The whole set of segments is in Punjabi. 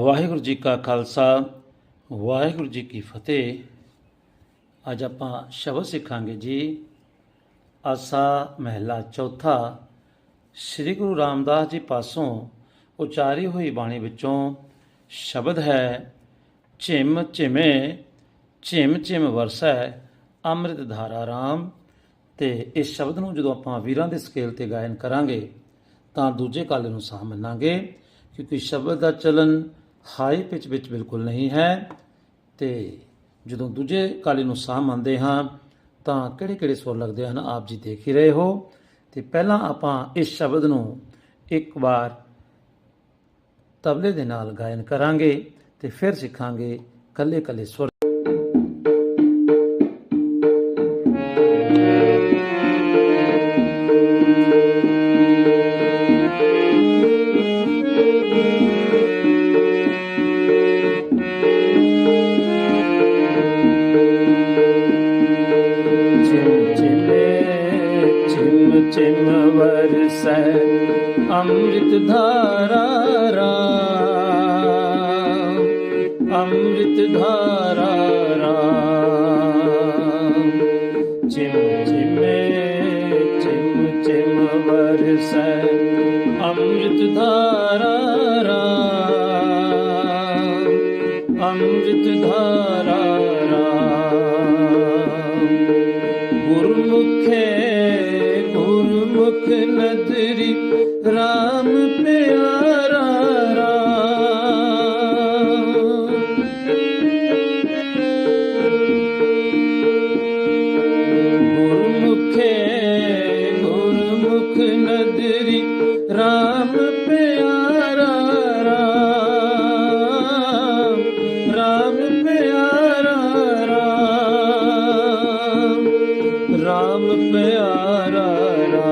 ਵਾਹਿਗੁਰੂ ਜੀ ਕਾ ਖਾਲਸਾ, ਵਾਹਿਗੁਰੂ ਜੀ ਕੀ ਫਤਿਹ। ਅੱਜ ਆਪਾਂ ਸ਼ਬਦ ਸਿੱਖਾਂਗੇ ਜੀ। ਆਸਾ ਮਹਿਲਾ ਚੌਥਾ, ਸ੍ਰੀ ਗੁਰੂ ਰਾਮਦਾਸ ਜੀ ਪਾਸੋਂ ਉਚਾਰੀ ਹੋਈ ਬਾਣੀ ਵਿੱਚੋਂ ਸ਼ਬਦ ਹੈ, ਝਿਮ ਝਿਮੇ, ਝਿਮ ਝਿਮ ਵਰਸੈ ਅੰਮ੍ਰਿਤ ਧਾਰਾ ਰਾਮ। ਤੇ ਇਸ ਸ਼ਬਦ ਨੂੰ ਜਦੋਂ ਆਪਾਂ ਵੀਰਾਂ ਦੇ ਸਕੇਲ ਤੇ ਗਾਇਨ ਕਰਾਂਗੇ, ਤਾਂ ਦੂਜੇ ਕਾਲੇ ਨੂੰ ਸਾਹ ਮੰਨਾਂਗੇ ਕਿਉਂਕਿ ਸ਼ਬਦ ਦਾ ਚਲਨ ਹਾਈ ਪਿਚ ਵਿੱਚ ਬਿਲਕੁਲ ਨਹੀਂ ਹੈ ਤੇ ਜਦੋਂ ਦੂਜੇ ਕਾਲੇ ਨੂੰ ਸਾਹ ਮੰਨਦੇ ਹਾਂ, ਤਾਂ ਕਿਹੜੇ ਕਿਹੜੇ ਸੁਰ ਲੱਗਦੇ ਹਨ ਆਪ ਜੀ ਦੇਖ ਹੀ ਰਹੇ ਹੋ। ਤੇ ਪਹਿਲਾਂ ਆਪਾਂ ਇਸ ਸ਼ਬਦ ਨੂੰ ਇੱਕ ਵਾਰ ਤਬਲੇ ਦੇ ਨਾਲ ਗਾਇਨ ਕਰਾਂਗੇ ਤੇ ਫਿਰ ਸਿੱਖਾਂਗੇ ਕੱਲੇ ਕੱਲੇ ਸੁਰ ਅੰਮ੍ਰਿਤ ਧਾਰਾ ਰਾਮ ਅੰਮ੍ਰਿਤ ਧਾਰਾ ਰਾਮ ਚਿਮ ਚਿਮੇ ਚਿਮ ਚਿਮ ਵਰਸੈ ਅੰਮ੍ਰਿਤ ਧਾਰਾ ਰਾਮ ਅੰਮ੍ਰਿਤ ਧਾਰਾ ਰਾਮ ਗੁਰਮੁਖੇ, ਗੁਰਮੁਖ ਨਦਰੀ RAM ਪਿਆਰਾ ਗੁਰਮੁਖੇ ਗੁਰਮੁਖ ਨਦਰੀ RAM ਪਿਆਰਾ ਰਾਮ RAM ਪਿਆਰਾ ਰਾਮ RAM ਪਿਆਰਾ ਰਾਮ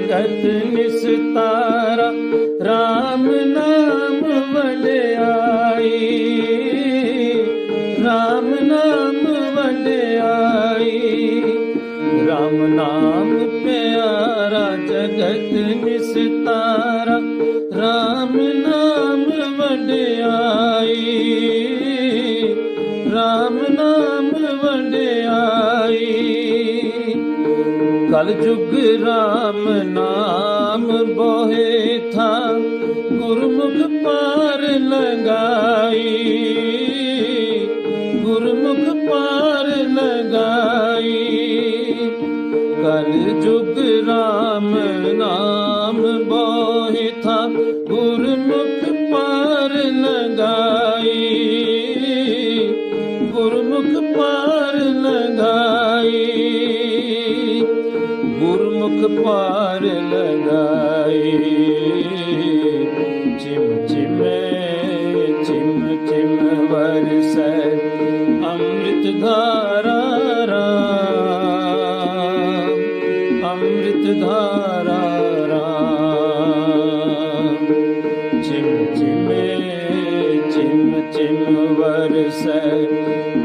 ਜਗਤ ਨਿਸਤਾਰਾ ਕਲ ਜੁਗ ਰਾਮ ਨਾਮ ਬੋਹੇ ਥਾ ਗੁਰਮੁਖ ਪਾਰ ਲਗਾਈ ਗੁਰਮੁਖ ਪਾਰ ਲਗਾਈ ਕਲਯੁਗ ਜੁਗ ਗੁਰਮੁਖ ਪਾਰ ਲਗਾਈ। ਚਿਮ ਚਿਮੇ, ਚਿਮ ਚਿਮ ਵਰਸੈ ਅੰਮ੍ਰਿਤ ਧਾਰਾ ਰਾਮ। ਅੰਮ੍ਰਿਤ ਧਾਰਾ ਰਾਮ। ਚਿਮ ਚਿਮੇ, ਚਿਮ ਚਿਮ ਵਰਸੈ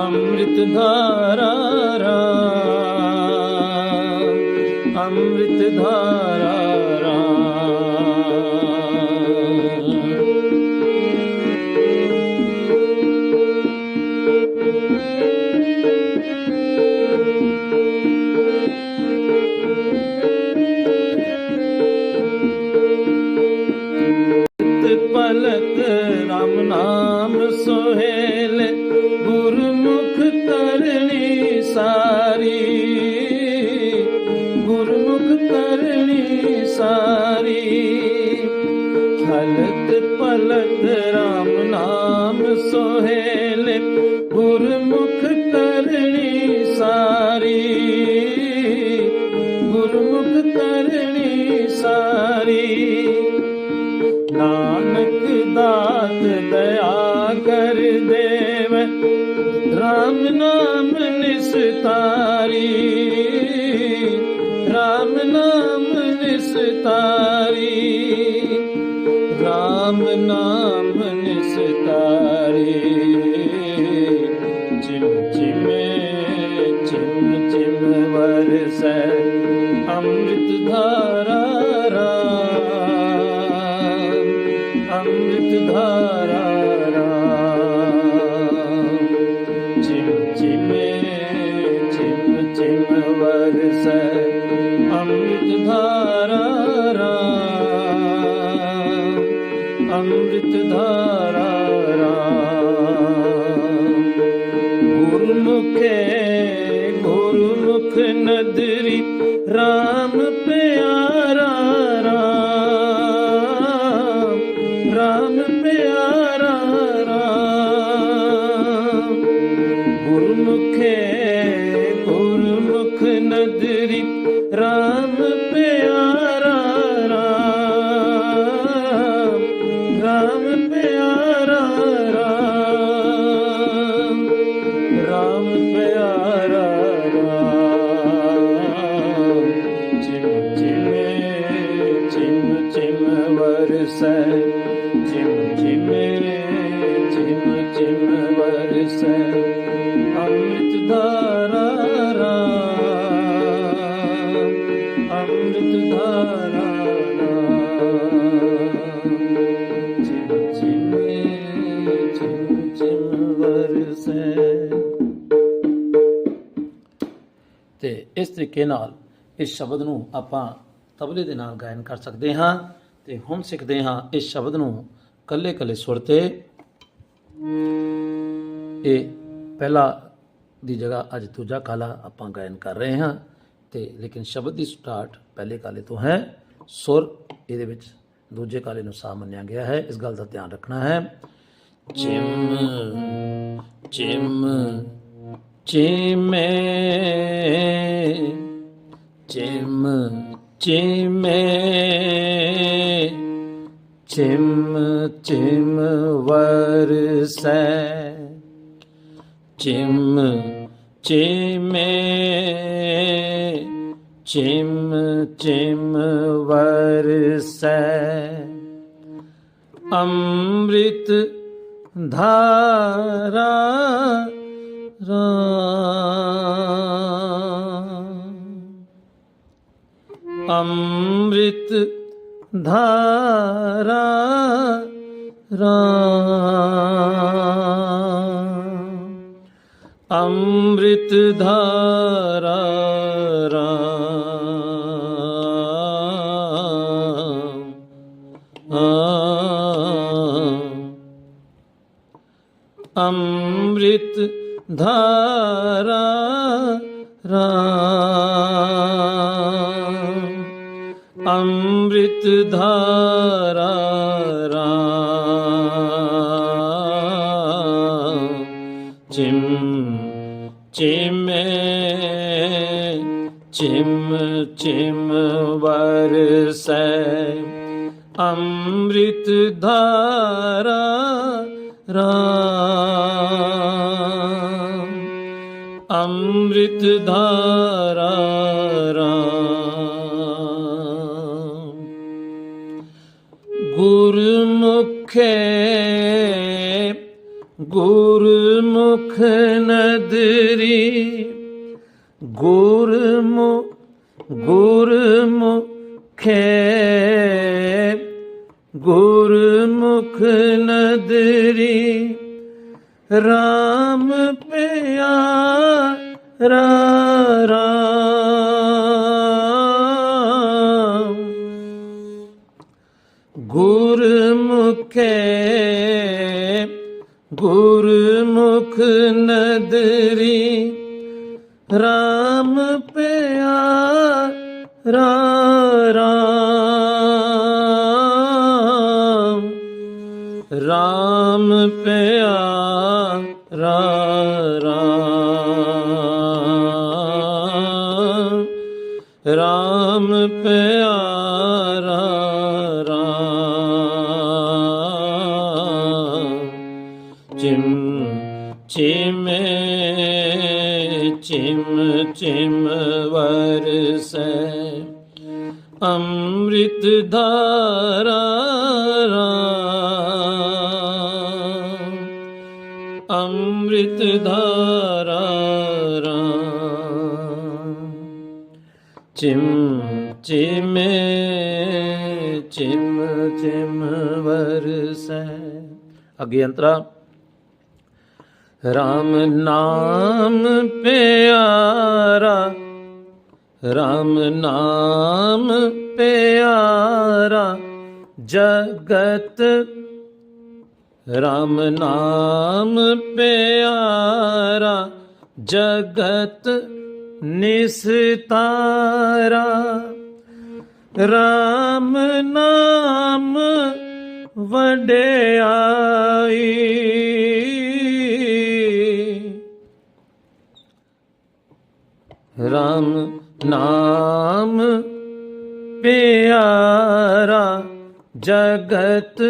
ਅੰਮ੍ਰਿਤ ਧਾਰਾ ਅੰਮ੍ਰਿਤ ਨਦਰੀ RAM ਪਿਆਰਾ RAM RAM ਪਿਆਰਾ RAM ਗੁਰਮੁਖੇ ਗੁਰਮੁਖ ਨਦਰੀ RAM ਪਿਆਰਾ ਵਰਸੈ ਅੰਮ੍ਰਿਤ ਧਾਰਾ ਰਾਮ ਅੰਮ੍ਰਿਤ ਧਾਰਾ ਰਾਮ ਚਿਮ ਚਿਮੇ ਚਿਮ ਵਰਸੈ ਤੇ ਇਸ ਤਰੀਕੇ ਨਾਲ ਇਸ ਸ਼ਬਦ ਨੂੰ ਆਪਾਂ ਤਬਲੇ ਦੇ ਨਾਲ ਗਾਇਨ ਕਰ ਸਕਦੇ ਹਾਂ ਤੇ ਹੁਣ ਸਿੱਖਦੇ ਹਾਂ ਇਸ ਸ਼ਬਦ ਨੂੰ ਕੱਲੇ ਕੱਲੇ ਸੁਰ ਤੇ। ਇਹ ਪਹਿਲਾ ਦੀ ਜਗ੍ਹਾ ਅੱਜ ਦੂਜਾ ਕਾਲਾ ਆਪਾਂ ਗਾਇਨ ਕਰ ਰਹੇ ਹਾਂ ਤੇ ਲੇਕਿਨ ਸ਼ਬਦ ਦੀ ਸਟਾਰਟ ਪਹਿਲੇ ਕਾਲੇ ਤੋਂ ਹੈ, ਸੁਰ ਇਹਦੇ ਵਿੱਚ ਦੂਜੇ ਕਾਲੇ ਨੂੰ ਸਾ ਮੰਨਿਆ ਗਿਆ ਹੈ, ਇਸ ਗੱਲ ਦਾ ਧਿਆਨ ਰੱਖਣਾ ਹੈ। ਚਿਮ ਚਿਮ, ਚਿਮੇ ਚਿਮ ਚਿਮੇ, ਚਿਮ ਚਿਮ ਵਰਸੈ। ਚਿਮ ਚਿਮੇ ਚਿਮ ਚਿਮ ਵਰਸੈ ਅੰਮ੍ਰਿਤ ਧਾਰਾ ਰਾਮ ਅੰਮ੍ਰਿਤ ਧਾਰਾ ਰਾਮ ਅੰਮ੍ਰਿਤ ਧਾਰਾ ਰਾਮ ਅੰਮ੍ਰਿਤ ਧਾਰਾ ਰਾਮ ਅੰਮ੍ਰਿਤ ਧਾਰਾ ਚਿਮ ਚਿਮ ਵਰਸੈ। ਅੰਮ੍ਰਿਤ ਧਾਰਾ ਰਾਮ। ਅੰਮ੍ਰਿਤ ਧਾਰਾ ਰਾਮ। ਗੁਰਮੁਖੇ ਗੁਰਮੁਖ ਨਦਰੀ ਗੁਰਮੁ ਗੁਰਮੁਖੇ ਗੁਰਮੁਖ ਨਦਰੀ RAM ਪਿਆਰਾ ਰਾਮ। ਗੁਰਮੁਖੇ ਗੁਰਮੁਖ ਨਦਰੀ ਰਾਮ ਪਿਆਰਾ ਰਾਮ ਰਾਮ। ਪਿਆਰਾ ਰਾਮ ਰਾਮ। ਪਿਆਰਾ ਰਾਮ ਚਿਮ ਚਿਮੇ ਚਿਮ ਚਿਮ ਵਰਸੈ। ਅੰਮ੍ਰਿਤ ਧਾਰਾ ਅੰਮ੍ਰਿਤ ਧਾਰਾ ਰਾਮ। ਚਿਮ ਚਿਮੇ ਚਿਮ ਚਿਮ ਵਰਸੈ। ਅੱਗੇ ਅੰਤਰਾ। RAM ਨਾਮ ਪਿਆਰਾ RAM ਨਾਮ ਪਿਆਰਾ, ਜਗਤ RAM ਨਾਮ ਪਿਆਰਾ, ਜਗਤ ਨਿਸਤਾਰਾ। RAM ਨਾਮ ਵਡਿਆਈ। RAM ਨਾਮ ਪਿਆਰਾ ਜਗਤ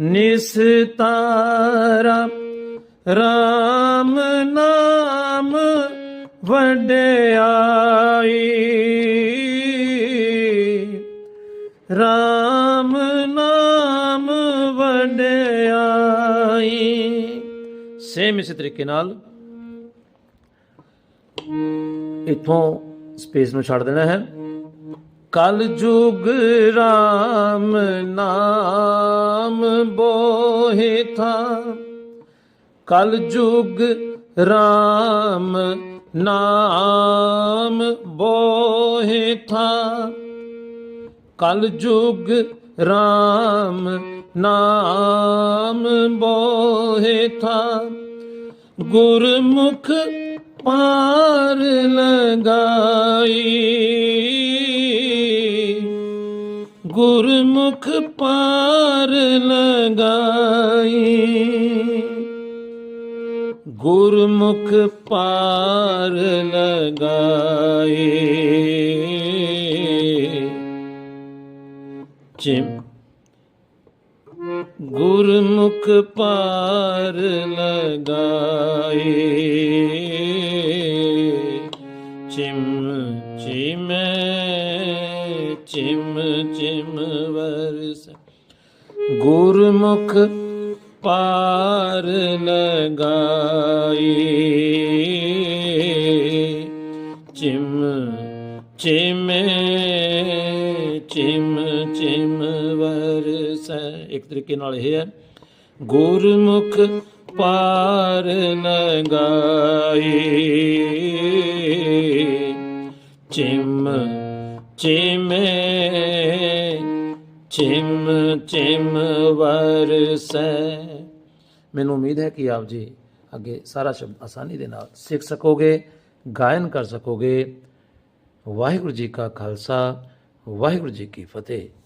ਨਿਸਤਾਰਾ। RAM ਨਾਮ ਵਡਿਆਈ। RAM ਨਾਮ ਵਡਿਆਈ। ਸੇਮ ਇਸੇ ਤਰੀਕੇ ਨਾਲ ਇੱਥੋਂ ਸਪੇਸ ਨੂੰ ਛੱਡ ਦੇਣਾ ਹੈ। ਕਲ ਜੁਗ RAM ਨਾਮ ਬੋਹਿ ਥਾ। ਕਲ ਜੁਗ RAM ਨਾਮ ਬੋਹਿ ਥਾ। ਕਲ ਜੁਗ RAM ਨਾਮ ਬੋਹਿ ਥਾ। ਗੁਰਮੁਖ ਪਾਰ ਲਗਾਈ। ਗੁਰਮੁਖ ਪਾਰ ਲਗਾਈ। ਗੁਰਮੁਖ ਪਾਰ ਲਗਾਈ। ਚਿਮ। ਗੁਰਮੁਖ ਪਾਰ ਲਗਾਏ ਗੁਰਮੁਖ ਪਾਰ ਲਗਾਈ ਚਿਮ, ਚਿਮੇ, ਚਿਮ ਚਿਮ ਵਰਸੈ ਇੱਕ ਤਰੀਕੇ ਨਾਲ ਇਹ ਹੈ, ਗੁਰਮੁਖ ਪਾਰ ਲਗਾਈ ਚਿਮ, ਚਿਮੇ ਚਿਮ ਚਿਮ ਵਰਸੈ। ਮੈਨੂੰ ਉਮੀਦ ਹੈ ਕਿ ਆਪ ਜੀ ਅੱਗੇ ਸਾਰਾ ਸ਼ਬਦ ਆਸਾਨੀ ਦੇ ਨਾਲ ਸਿੱਖ ਸਕੋਗੇ, ਗਾਇਨ ਕਰ ਸਕੋਗੇ। ਵਾਹਿਗੁਰੂ ਜੀ ਕਾ ਖਾਲਸਾ, ਵਾਹਿਗੁਰੂ ਜੀ ਕੀ ਫਤਿਹ।